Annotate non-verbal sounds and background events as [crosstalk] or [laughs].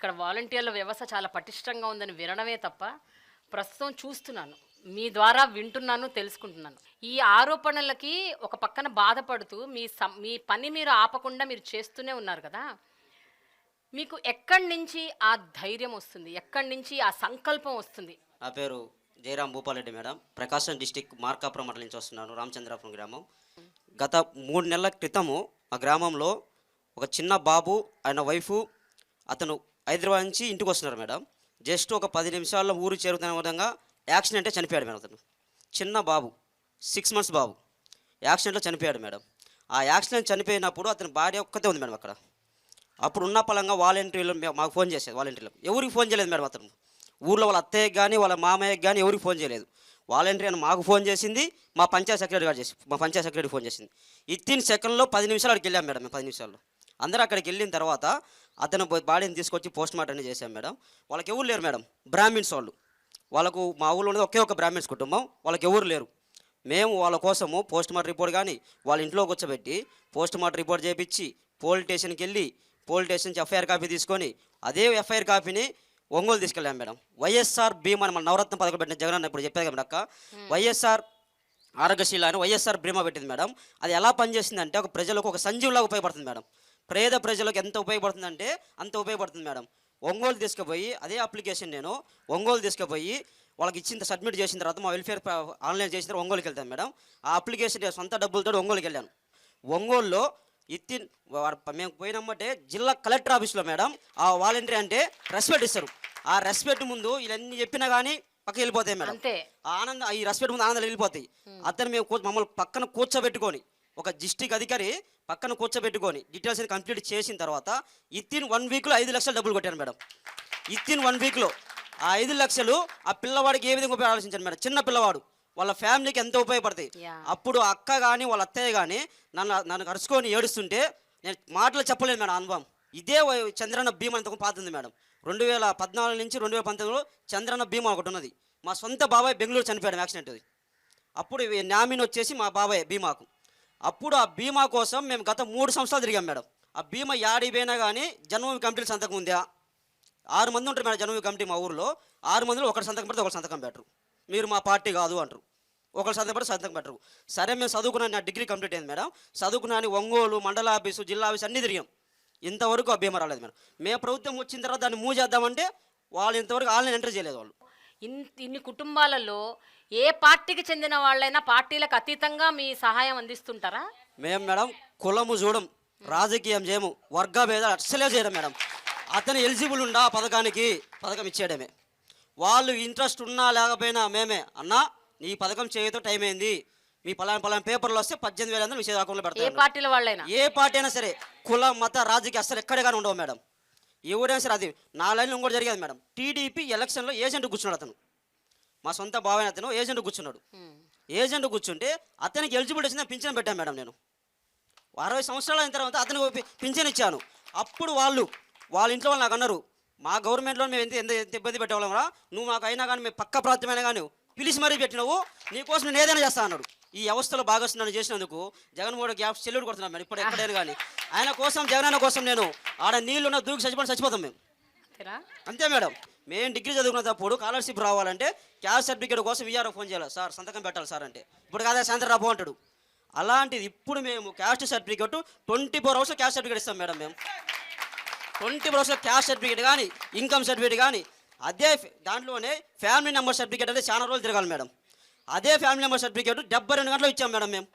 ఇక్కడ వాలంటీర్ల వ్యవస్థ చాలా పటిష్టంగా ఉందని వినడమే తప్ప ప్రస్తుతం చూస్తున్నాను. మీ ద్వారా వింటున్నాను తెలుసుకుంటున్నాను. ఈ ఆరోపణలకి ఒక పక్కన బాధపడుతూ మీ సం మీ పని మీరు ఆపకుండా మీరు చేస్తూనే ఉన్నారు కదా. మీకు ఎక్కడి నుంచి ఆ ధైర్యం వస్తుంది? ఎక్కడి నుంచి ఆ సంకల్పం వస్తుంది? నా పేరు జయరాం భూపాలరెడ్డి మేడం. ప్రకాశం డిస్టిక్ మార్కాపురం మండలం నుంచి వస్తున్నాను రామచంద్రాపురం గ్రామం. గత మూడు నెలల క్రితము ఆ గ్రామంలో ఒక చిన్న బాబు ఆయన వైఫ్ అతను హైదరాబాద్ నుంచి ఇంటికి వస్తున్నారు మేడం. జస్ట్ ఒక పది నిమిషాల్లో ఊరు చేరుతున్న విధంగా యాక్సిడెంటే చనిపోయాడు మేడం అతను. చిన్న బాబు సిక్స్ మంత్స్ బాబు. యాక్సిడెంట్లో చనిపోయాడు మేడం. ఆ యాక్సిడెంట్ చనిపోయినప్పుడు అతని భార్య ఒక్కతే ఉంది మేడం అక్కడ. అప్పుడు ఉన్న పలంగా వాలంటీర్లు మాకు ఫోన్ చేసేది వాలంటీర్లకు ఎవరికి ఫోన్ చేయలేదు మేడం అతను. ఊర్లో వాళ్ళ అత్తయ్యకి కానీ వాళ్ళ మామయ్యకి కానీ ఎవరికి ఫోన్ చేయలేదు. వాలంటీర్ అని మాకు ఫోన్ చేసింది మా పంచాయత్ సెక్రటరీ గారు చేసి మా పంచాయత్ సెక్రటరీ ఫోన్ చేసింది. ఇత్తిన్ సెకండ్లో పది నిమిషాలు అక్కడికి వెళ్ళాం మేడం మేము పది నిమిషాల్లో. అందరూ అక్కడికి వెళ్ళిన తర్వాత అతను బాడీని తీసుకొచ్చి పోస్ట్ మార్టం చేశాం మేడం. వాళ్ళకి ఎవరు లేరు మేడం. బ్రాహ్మిన్స్ వాళ్ళు. వాళ్ళకు మా ఊళ్ళో ఉన్నది ఒకే ఒక బ్రాహ్మిన్స్ కుటుంబం. వాళ్ళకి ఎవరు లేరు. మేము వాళ్ళ కోసము పోస్ట్ మార్టం రిపోర్ట్ కానీ వాళ్ళ ఇంట్లో కూర్చోబెట్టి పోస్ట్ మార్టం రిపోర్ట్ చేయించి పోలీస్ స్టేషన్కి వెళ్ళి పోలీస్ స్టేషన్ నుంచి ఎఫ్ఐఆర్ కాపీ తీసుకొని అదే ఎఫ్ఐఆర్ కాపీని ఒంగోలు తీసుకెళ్ళాం మేడం. వైఎస్ఆర్ బీమా అని మన నవరత్న పథకం పెట్టిన జగన్ అన్న ఇప్పుడు చెప్పేది కదా అక్క. వైఎస్ఆర్ ఆరోగ్యశీల అని వైఎస్ఆర్ బీమా పెట్టింది మేడం. అది ఎలా పనిచేసిందంటే ఒక ప్రజలకు ఒక సంజీవులాగా ఉపయోగపడుతుంది మేడం. పేద ప్రజలకు ఎంత ఉపయోగపడుతుందంటే అంత ఉపయోగపడుతుంది మేడం. ఒంగోలు తీసుకుపోయి అదే అప్లికేషన్ నేను ఒంగోలు తీసుకుపోయి వాళ్ళకి ఇచ్చిన సబ్మిట్ చేసిన తర్వాత మా వెల్ఫేర్ ఆన్లైన్ చేసిన తర్వాత ఒంగోలుకి వెళ్తాను మేడం. ఆ అప్లికేషన్ సొంత డబ్బులతో ఒంగోలుకి వెళ్ళాను. ఒంగోలులో ఇత్తి వాడు- మేము పోయినమ్మంటే జిల్లా కలెక్టర్ ఆఫీస్లో మేడం ఆ వాలంటీర్ అంటే రెస్పెక్ట్ ఇస్తారు. ఆ రెస్పెక్ట్ ముందు ఇవన్నీ చెప్పినా కానీ పక్కకి వెళ్ళిపోతాయి మేడం. ఆనందం ఈ రెస్పెక్ట్ ముందు ఆనందాలు వెళ్ళిపోతాయి. అతను మేము మమ్మల్ని పక్కన కూర్చోబెట్టుకొని ఒక డిస్టిక్ అధికారి పక్కన కూర్చోబెట్టుకొని డీటెయిల్స్ కంప్లీట్ చేసిన తర్వాత ఇత్తిన్ వన్ వీక్లో ఐదు లక్షలు డబ్బులు కొట్టాను మేడం. ఇత్తిన్ వన్ వీక్లో ఆ ఐదు లక్షలు ఆ పిల్లవాడికి ఏ విధంగా ఉపయోగ ఆలోచించాను మేడం? చిన్న పిల్లవాడు. వాళ్ళ ఫ్యామిలీకి ఎంతో ఉపయోగపడతాయి. అప్పుడు అక్క కానీ వాళ్ళ అత్తయ్య కానీ నన్ను నన్ను కరుచుకొని ఏడుస్తుంటే నేను మాటలు చెప్పలేదు మేడం అనుభవం. ఇదే చంద్రన్న బీమా అంతకు పాతుంది మేడం. రెండు వేల పద్నాలుగు నుంచి రెండు వేల పంతొమ్మిదిలో చంద్రన్న బీమా ఒకటి ఉన్నది. మా సొంత బాబాయ్ బెంగళూరు చనిపోయాడు యాక్సిడెంట్ అది. అప్పుడు నామిని వచ్చేసి మా బాబాయ్ బీమాకు అప్పుడు ఆ బీమా కోసం మేము గత మూడు సంవత్సరాలు తిరిగాం మేడం. ఆ బీమా యాడికి పోయినా కానీ జన్మభూమి కమిటీ సంతకం ఉందా? ఆరు మంది ఉంటారు మేడం జన్మభూమి కమిటీ మా ఊర్లో. ఆరు మందిలో ఒకటి సంతకం పెడితే ఒకటి సంతకం పెట్టరు. మీరు మా పార్టీ కాదు అంటారు. ఒకరు సంతకం పెడితే సంతకం పెట్టరు. సరే మేము చదువుకున్నాను నా డిగ్రీ కంప్లీట్ అయింది మేడం. చదువుకున్నాను ఒంగోలు మండల ఆఫీసు జిల్లా ఆఫీసు అన్నీ తిరిగాం. ఇంతవరకు ఆ బీమా రాలేదు మేడం. మేము ప్రభుత్వం వచ్చిన తర్వాత దాన్ని మూవ్ చేద్దామంటే వాళ్ళు ఇంతవరకు ఆన్లైన్ ఎంటర్ చేయలేదు వాళ్ళు. ఇన్ని కుటుంబాలలో ఏ పార్టీకి చెందిన వాళ్ళైనా పార్టీలకు అతీతంగా మీ సహాయం అందిస్తుంటారా? మేము మేడం కులము చూడం రాజకీయం చేయము వర్గ భేదాలు అస్సలే చేయడం మేడం. అతను ఎలిజిబుల్ ఉండా పథకానికి పథకం ఇచ్చేయడమే. వాళ్ళు ఇంట్రెస్ట్ ఉన్నా లేకపోయినా మేమే అన్నా నీ పథకం చేయతో టైం అయింది మీ పలానా పలానా పేపర్లు వస్తే పద్దెనిమిది వేల మీ చేతి అకౌంట్లో ఏ పెడతారు పార్టీల వాళ్ళైనా? ఏ పార్టీ అయినా సరే కుల మత రాజకీయ అస్సలు ఎక్కడ కానీ ఉండవు మేడం. ఎవరైనా సరే అది నా లైన్లో ఇంకోటి జరిగేది మేడం. టీడీపీ ఎలక్షన్లో ఏజెంట్ కూర్చున్నాడు అతను. మా సొంత బావైన అతను ఏజెంట్ కూర్చున్నాడు. ఏజెంట్ కూర్చుంటే అతనికి ఎలిజిబిలిటీ వచ్చిన పింఛన్ పెట్టాను మేడం నేను. అరవై సంవత్సరాలు అయిన తర్వాత అతనికి పింఛన్ ఇచ్చాను. అప్పుడు వాళ్ళు వాళ్ళ ఇంట్లో వాళ్ళు నాకు అన్నారు మా గవర్నమెంట్లో మేము ఎంత ఎంత ఇబ్బంది పెట్టేవాళ్ళం నువ్వు మాకు అయినా కానీ మేము పక్క ప్రాంతమైనా కానీ పిలిచి మరీ పెట్టినావు. నీకోసం నేను ఏదైనా చేస్తా అన్నాడు. ఈ వ్యవస్థలో భాగస్వామ్యం చేసినందుకు జగన్మోహన్ గ్యాప్ చెల్లుడు కొడుతున్నాను మేడం ఇప్పుడు ఎక్కడైనా కానీ. [laughs] ఆయన కోసం జగనన్న కోసం నేను ఆడ నీళ్ళున్న దూకి చచ్చిపోయి చచ్చిపోతాం మేము. అంతే మేడం. మేము డిగ్రీ చదువుకున్నప్పుడు స్కాలర్షిప్ రావాలంటే క్యాస్ట్ సర్టిఫికేట్ కోసం విఆర్ఓ ఫోన్ చేయాలి. సార్ సంతకం పెట్టాలి సార్ అంటే. ఇప్పుడు కాదా సాయంత్రం రాబో అంటాడు. అలాంటిది ఇప్పుడు మేము క్యాస్ట్ సర్టిఫికేట్ ట్వంటీ ఫోర్ అవర్స్లో క్యాస్ట్ సర్టిఫికేట్ ఇస్తాం మేడం మేము. ట్వంటీ ఫోర్ అవర్స్లో క్యాస్ట్ సర్టిఫికేట్ కానీ ఇన్కమ్ సర్టిఫికేట్ కానీ అదే దాంట్లోనే ఫ్యామిలీ నెంబర్ సర్టిఫికేట్ అంటే చాలా రోజులు తిరగాలి మేడం. అదే ఫ్యామిలీ మెంబర్ సర్టిఫికేట్ డెబ్బై రెండు గంటలు ఇచ్చాం మేడం మేము.